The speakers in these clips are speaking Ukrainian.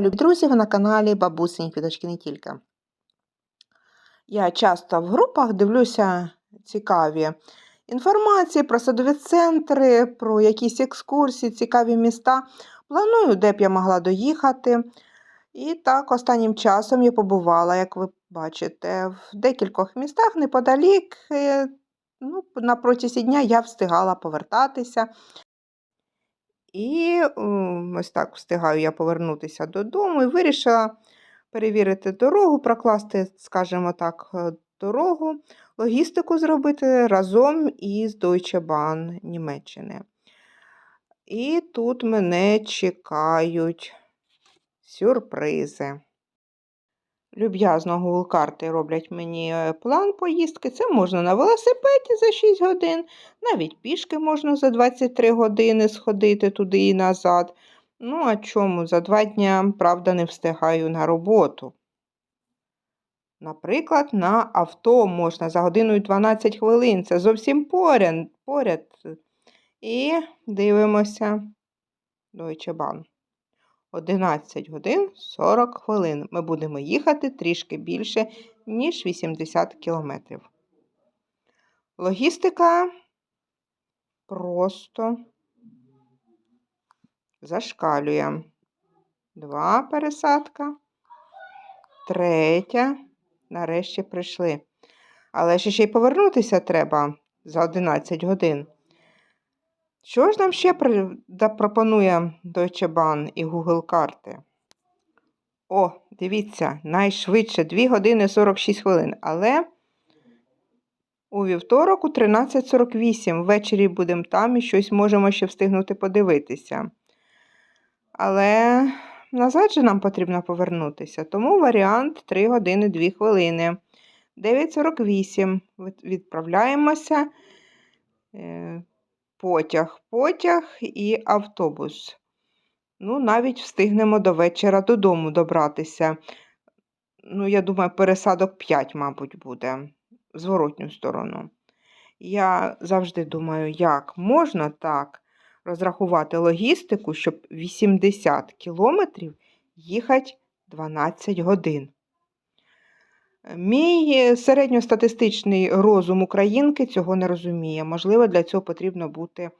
любі друзі, ви на каналі Бабусині Підочки не тільки. Я часто в групах дивлюся цікаві інформації про садові центри, про якісь екскурсії, цікаві міста. Планую, де б я могла доїхати. І так, останнім часом я побувала, як ви бачите, в декількох містах неподалік. е, Ну, на протязі дня я встигала повертатися. І ось так встигаю я повернутися додому і вирішила перевірити дорогу, прокласти, скажімо так, е, дорогу, логістику зробити разом із Deutsche Bahn Німеччини. І тут мене чекають сюрпризи. Люб'язно Google карти роблять мені е, план поїздки. Це можна на велосипеді за 6 годин, навіть пішки можна за 23 години сходити туди і назад. Ну, а чому? За два дня, правда, не встигаю на роботу. Наприклад, на авто можна за годину і 12 хвилин. Це зовсім поряд. поряд. І дивимося Deutsche Bahn. 11 годин 40 хвилин. Ми будемо їхати трішки більше, ніж 80 кілометрів. Логістика просто зашкалює. Два пересадка. Третя. Нарешті прийшли. Але ще й повернутися треба за 11 годин. Що ж нам ще пропонує Deutsche Bahn і Google карти? О, дивіться, найшвидше 2 години 46 хвилин. Але у вівторок у 13.48 ввечері будемо там і щось можемо ще встигнути подивитися. Але назад же нам потрібно повернутися. Тому варіант 3 години 2 хвилини. 9.48 відправляємося. Потяг, потяг і автобус. Ну, навіть встигнемо до вечора додому добратися. Ну, я думаю, пересадок 5, мабуть, буде в зворотню сторону. Я завжди думаю, як можна так розрахувати логістику, щоб 80 кілометрів їхати 12 годин. Мій е, середньостатистичний розум українки цього не розуміє. Можливо, для цього потрібно бути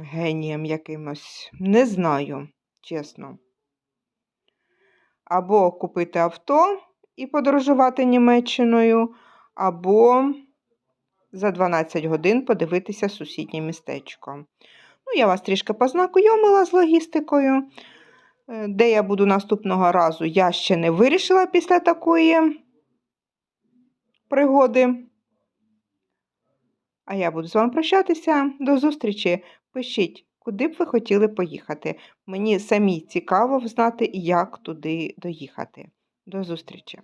генієм якимось. Не знаю, чесно. Або купити авто і подорожувати Німеччиною, або за 12 годин подивитися сусіднє містечко. Ну, я вас трішки познайомила з логістикою. Е, Де я буду наступного разу, я ще не вирішила після такої пригоди. А я буду з вами прощатися. До зустрічі. Пишіть, куди б ви хотіли поїхати. Мені самі цікаво знати, як туди доїхати. До зустрічі!